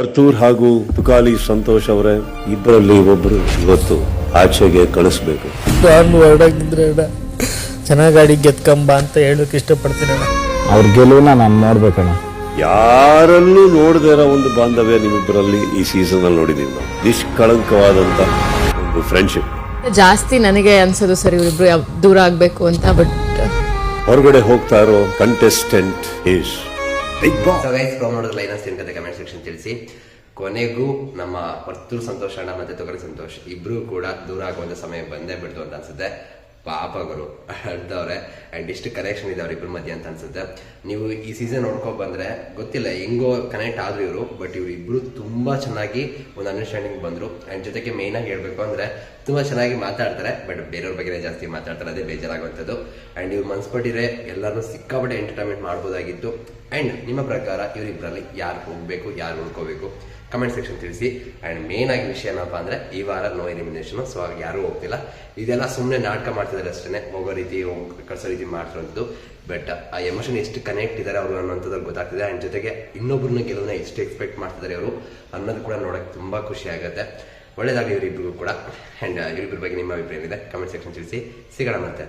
ವರ್ತೂರ್ ಹಾಗೂ ತುಕಾಲಿ ಸಂತೋಷ್ ಅವರೇ ಇಬ್ಬರಲ್ಲಿ ಒಬ್ಬರು ಇವತ್ತು ಆಚೆಗೆ ಕಳಿಸ್ಬೇಕು. ನಾನು ಹೊರಡಾಗಿದ್ರೆ ಅಣ್ಣ ಚೆನ್ನಾಗಿ ಗಾಡಿ ಗೆದ್ಕೊಂಬ ಅಂತ ಹೇಳೋಕೆ ಇಷ್ಟಪಡ್ತೀನಿ ಅಣ್ಣ. ಅವ್ರ ಗೆಲುವನ್ನ ನಾನು ನೋಡ್ಬೇಕಣ್ಣ. ಯಾರಲ್ಲೂ ನೋಡದೇ ಇರೋ ಒಂದು ಬಾಂಧವ್ಯ ನಿಮ್ಮಿಬ್ಬರಲ್ಲಿ ಈ ಸೀಸನ್ ಅಲ್ಲಿ ನೋಡಿದೀವಿ ನಾವು. ನಿಷ್ಕಳಂಕವಾದಂತ ಒಂದು ಫ್ರೆಂಡ್ಶಿಪ್ ಜಾಸ್ತಿ ನನಗೆ ಅನ್ಸೋದು ಸರಿ ಇವರಿಬ್ರು ಯಾವ ದೂರ ಆಗ್ಬೇಕು ಅಂತ ಬಟ್ ಹೊರಗಡೆ ಹೋಗ್ತಾ ಇರೋ contestant is Bigg Boss guys ಮಾಡೋದು ಅಂತ ಕಮೆಂಟ್ ಸೆಕ್ಷನ್ ತಿಳಿಸಿ. ಕೊನೆಗೂ ನಮ್ಮ ವರ್ತೂರು ಸಂತೋಷ ಅಣ್ಣ ಮತ್ತೆ ತೊಗರಿ ಸಂತೋಷ್ ಇಬ್ರು ಕೂಡ ದೂರ ಆಗುವಂತ ಸಮಯ ಬಂದೇ ಬಿಡ್ತು ಅಂತ ಅನ್ಸುತ್ತೆ. ಪಾಪಗಳು ಅಳ್ದವ್ರೆ ಅಂಡ್ ಇಷ್ಟು ಕನೆಕ್ಷನ್ ಇದೆ ಅವ್ರ ಇಬ್ರ ಮಧ್ಯೆ ಅಂತ ಅನ್ಸುತ್ತೆ. ನೀವು ಈ ಸೀಸನ್ ನೋಡ್ಕೊ ಬಂದ್ರೆ, ಗೊತ್ತಿಲ್ಲ ಹೆಂಗೋ ಕನೆಕ್ಟ್ ಆದ್ರು ಇವರು ಬಟ್ ಇವ್ರು ಇಬ್ರು ತುಂಬಾ ಚೆನ್ನಾಗಿ ಒಂದು ಅಂಡರ್ಸ್ಟ್ಯಾಂಡಿಂಗ್ ಬಂದ್ರು. ಅಂಡ್ ಜೊತೆಗೆ ಮೇನ್ ಆಗಿ ಹೇಳ್ಬೇಕು ಅಂದ್ರೆ, ತುಂಬಾ ಚೆನ್ನಾಗಿ ಮಾತಾಡ್ತಾರೆ ಬಟ್ ಬೇರೆಯವ್ರ ಬಗ್ಗೆ ಜಾಸ್ತಿ ಮಾತಾಡ್ತಾರೆ, ಅದೇ ಬೇಜಾರಾಗುವಂಥದ್ದು. ಅಂಡ್ ಇವ್ರು ಮನ್ಸ್ಪಟ್ಟಿದ್ರೆ ಎಲ್ಲರೂ ಸಿಕ್ಕಾಪಟ್ಟೆ ಎಂಟರ್ಟೈನ್ಮೆಂಟ್ ಮಾಡ್ಬೋದಾಗಿತ್ತು. ಅಂಡ್ ನಿಮ್ಮ ಪ್ರಕಾರ ಇವರಿಬ್ಬರಲ್ಲಿ ಯಾರು ಹೋಗಬೇಕು, ಯಾರು ಉಳ್ಕೋಬೇಕು? ಕಮೆಂಟ್ ಸೆಕ್ಷನ್ ತಿಳಿಸಿ. ಆ್ಯಂಡ್ ಮೇನ್ ಆಗಿ ವಿಷಯ ಏನಪ್ಪ ಅಂದರೆ, ಈ ವಾರ ನೋ ಎಲಿಮಿನೇಷನು ಸೊ ಆಗ ಯಾರೂ ಹೋಗ್ತಿಲ್ಲ. ಇದೆಲ್ಲ ಸುಮ್ಮನೆ ನಾಟಕ ಮಾಡ್ತಿದ್ದಾರೆ ಅಷ್ಟೇ ಹೋಗೋ ರೀತಿ ಕಳ್ಸೋ ರೀತಿ ಮಾಡ್ತಿರೋದು ಬಟ್ ಆ ಎಮೋಷನ್ ಎಷ್ಟು ಕನೆಕ್ಟ್ ಇದ್ದಾರೆ ಅವರು ಅನ್ನೋಂಥದ್ದು ಗೊತ್ತಾಗ್ತಿದೆ. ಆ್ಯಂಡ್ ಜೊತೆಗೆ ಇನ್ನೊಬ್ಬರನ್ನ ಗೆಲುವನ್ನ ಎಷ್ಟು ಎಕ್ಸ್ಪೆಕ್ಟ್ ಮಾಡ್ತಿದ್ದಾರೆ ಅವರು ಅನ್ನೋದು ಕೂಡ ನೋಡೋಕ್ಕೆ ತುಂಬ ಖುಷಿ ಆಗುತ್ತೆ. ಒಳ್ಳೆಯದಾಗಲಿ ಇವರಿಬ್ಬರಿಗೂ ಕೂಡ. ಆ್ಯಂಡ್ ಇವರಿಬ್ಬರ ಬಗ್ಗೆ ನಿಮ್ಮ ಅಭಿಪ್ರಾಯ ಇದೆ ಕಮೆಂಟ್ ಸೆಕ್ಷನ್ ತಿಳಿಸಿ. ಸಿಗೋಣ ಮತ್ತೆ.